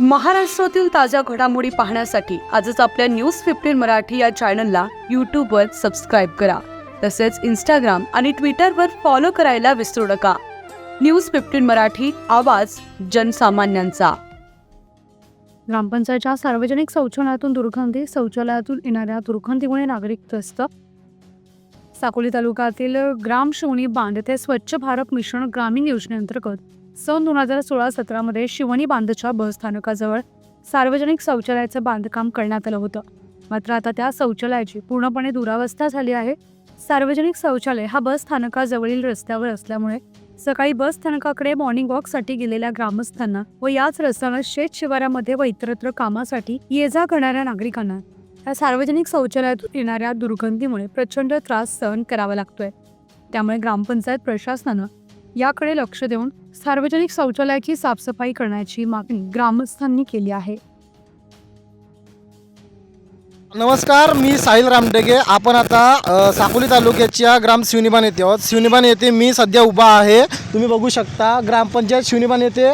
महाराष्ट्रातील ताज्या घडामोडी पाहण्यासाठी आजच आपल्या न्यूज फिफ्टीन मराठी या चॅनलला यूट्यूबवर सबस्क्राईब करा. तसेच इंस्टाग्राम आणि ट्विटरवर फॉलो करायला विसरू नका. न्यूज फिफ्टीन मराठी आवाज जनसामान्यांचा. ग्रामपंचायतच्या सार्वजनिक शौचालयातून दुर्गंधी शौचालयातून येणाऱ्या दुर्गंधीमुळे नागरिक त्रस्त. साकोली तालुक्यातील ग्राम शोणी बांध ते स्वच्छ भारत मिशन ग्रामीण योजनेअंतर्गत सन दोन हजार सोळा सतरामध्ये शिवणी बांधच्या बसस्थानकाजवळ सार्वजनिक शौचालयाचं बांधकाम करण्यात आलं होतं. मात्र आता त्या शौचालयाची पूर्णपणे दुरावस्था झाली आहे. सार्वजनिक शौचालय हा बस स्थानकाजवळील रस्त्यावर असल्यामुळे सकाळी बस स्थानकाकडे मॉर्निंग वॉकसाठी गेलेल्या ग्रामस्थांना व याच रस्त्यानं शेत शिवारामध्ये व इतरत्र कामासाठी ये जा करणाऱ्या नागरिकांना या सार्वजनिक शौचालयातून येणाऱ्या दुर्गंधीमुळे प्रचंड त्रास सहन करावा लागतोय. त्यामुळे ग्रामपंचायत प्रशासनानं याकडे लक्ष देऊन सार्वजनिक शौचालयाची साफसफाई करण्याची मागणी ग्रामस्थांनी केली आहे. नमस्कार मी साहिल रामडेगे. आपण आता साकोली तालुक्याच्या ग्राम शिवनिबान येथे आहोत. शिवनिबान येथे मी सध्या उभा आहे. तुम्ही बघू शकता ग्रामपंचायत शिवनिबान येथे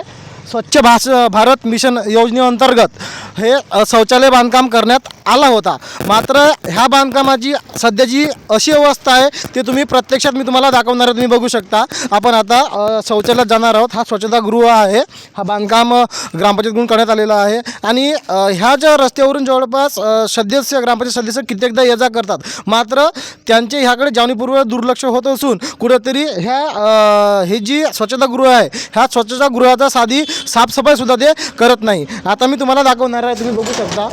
स्वच्छ भास भारत मिशन योजनेअंतर्गत हे शौचालय बांधकाम करण्यात आला होता. मात्र ह्या बांधकामाची सध्याची अशी अवस्था आहे ते तुम्ही प्रत्यक्षात मी तुम्हाला दाखवणार आहे तुम्ही बघू शकता. आपण आता शौचालयात जाणार आहोत. हा स्वच्छतागृह आहे. हा बांधकाम ग्रामपंचायतकडून करण्यात आलेला आहे. आणि ह्या ज्या रस्त्यावरून जवळपास सदस्य ग्रामपंचायत सदस्य कित्येकदा ये जा करतात. मात्र त्यांचे ह्याकडे जाणीवपूर्वक दुर्लक्ष होत असून कुठेतरी ह्या हे जी स्वच्छतागृह आहे ह्या स्वच्छतागृहाचा साधी साफसफाईसुद्धा ते करत नाही. आता मी तुम्हाला दाखवणार आहे तुम्ही बघू शकता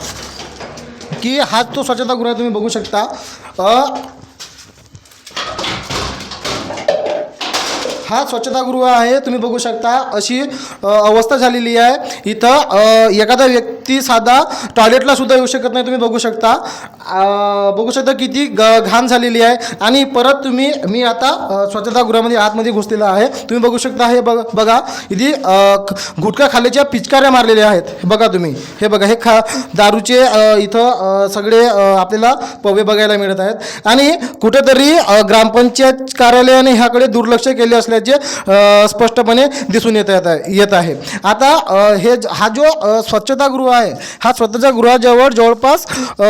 की हा तो स्वच्छतागृह आहे, तुम्ही बघू शकता. हा स्वच्छतागृह आहे तुम्ही बघू शकता अशी अवस्था झालेली आहे. इथं एखादा व्यक्ती ती साधा टॉयलेटला सुद्धा येऊ शकत नाही तुम्ही बघू शकता. बघू शकता किती ग घाण झालेली आहे. आणि परत तुम्ही मी आता स्वच्छतागृहामध्ये आतमध्ये घुसलेला आहे. तुम्ही बघू शकता हे बघ बघा इथे गुटखा खाल्याच्या पिचकाऱ्या मारलेल्या आहेत. बघा तुम्ही. हे बघा हे खा दारूचे इथं सगळे आपल्याला पवे बघायला मिळत आहेत. आणि कुठेतरी ग्रामपंचायत कार्यालयाने ह्याकडे दुर्लक्ष केले असल्याचे स्पष्टपणे दिसून येत येत आहे- येत आहे. आता हे ज- हा जो स्वच्छतागृह आहे. हा स्वच्छतागृहाजवळ जवळपास अ,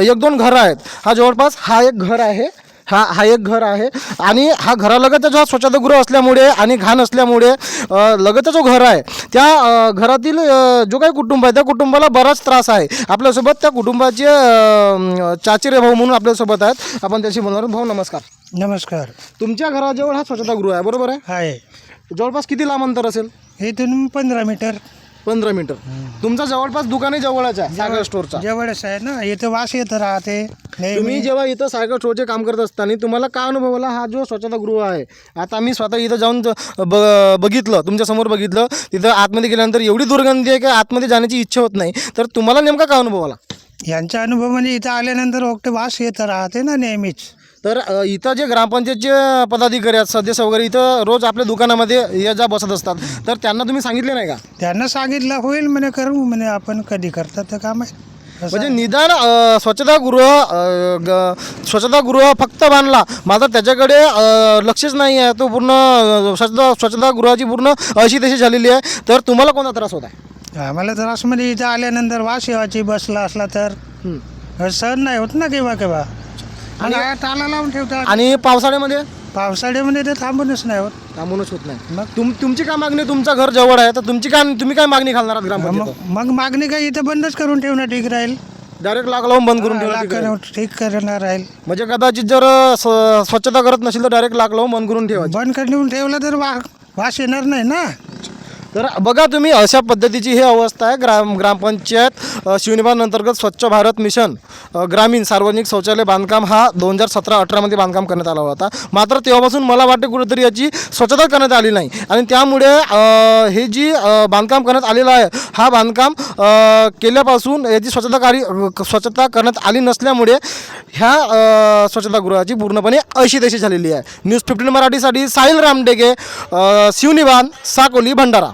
एक दोन घरं आहेत. हा जवळपास हा एक घर आहे. हा हा एक घर आहे. आणि हा घरालगतचा जो हा स्वच्छतागृह असल्यामुळे आणि घाण असल्यामुळे लगतचा जो घर आहे त्या घरातील जो काही कुटुंब आहे त्या कुटुंबाला बराच त्रास आहे. आपल्यासोबत त्या कुटुंबाचे चाचेरे भाऊ म्हणून आपल्यासोबत आहेत. आपण त्याशी बोलणार. भाऊ नमस्कार. नमस्कार. तुमच्या घराजवळ हा स्वच्छतागृह आहे. बरोबर आहे? आहे. जवळपास किती लांब अंतर असेल? इथून पंधरा मीटर. पंधरा मीटर. तुमचा जवळपास दुकानही जवळच आहे सागर स्टोअरचा जवळच आहे ना इथं वास येत राहते तुम्ही नेहमी जेव्हा इथं सायकल स्टोअरचे काम करत असताना तुम्हाला काय अनुभव आला हा जो स्वच्छतागृह आहे आता मी स्वतः इथं जाऊन ज- ब बघितलं तुमच्यासमोर बघितलं तिथं आतमध्ये गेल्यानंतर एवढी दुर्गंधी आहे की आतमध्ये जाण्याची इच्छा होत नाही. तर तुम्हाला नेमका काय अनुभव आला? यांचा अनुभव म्हणजे इथं आल्यानंतर ओके वास येत राहते ना नेहमीच. तर इथं जे ग्रामपंचायतचे पदाधिकारी आहेत सदस्य वगैरे इथं रोज आपल्या दुकानामध्ये ये जा बसत असतात. तर त्यांना तुम्ही सांगितले नाही का? त्यांना सांगितलं होईल म्हणे करू म्हणे आपण कधी करतात तर काम आहे. म्हणजे निदान स्वच्छतागृह स्वच्छतागृह फक्त बांधला. मात्र त्याच्याकडे लक्षच नाही आहे. तो पूर्ण स्वच्छता स्वच्छतागृहाची पूर्ण अशी तशी झालेली आहे. तर तुम्हाला कोणता त्रास होत आहे? आम्हाला त्रास म्हणजे इथं आल्यानंतर वास येवायची बसला असला तर. सहन नाही होत ना केव्हा केव्हा. आया ताला लावून ठेवतात. आणि पावसाळ्यामध्ये? पावसाळ्यामध्ये ते थांबूनच नाही होत. थांबूनच होत नाही. मग? तुम तुमची काय मागणी तुमचं घर जवळ आहे तर तुमची काय तुम्ही काय मागणी घालणार आहात मग ग्रामपंचायत मग मागणी काय इथं बंदच करून ठेवणं ठीक राहील. डायरेक्ट लाग लावून बंद करून ठेवणार ठीक करणार राहील. म्हणजे कदाचित जर स्वच्छता करत नसेल तर डायरेक्ट लाग लावून बंद करून ठेवायची. बंद करून ठेवलं तर वास येणार नाही ना? तर बघा तुम्ही अशा पद्धतीची ही अवस्था आहे. ग्राम ग्रामपंचायत अ, अंतर्गत स्वच्छ भारत मिशन ग्रामीण सार्वजनिक शौचालय बांधकाम हा दोन हजार सतरा अठरामध्ये बांधकाम करण्यात आला होता. मात्र तेव्हापासून मला वाटते कुठेतरी याची स्वच्छता करण्यात आली नाही. आणि त्यामुळे हे जी बांधकाम करण्यात आलेलं आहे हा बांधकाम केल्यापासून याची स्वच्छता कार्य स्वच्छता करण्यात आली नसल्यामुळे ह्या स्वच्छतागृहाची पूर्णपणे अशी तशी झालेली आहे. न्यूज फिफ्टीन मराठीसाठी साहिल रामडेगे शिवनिवान साकोली भंडारा.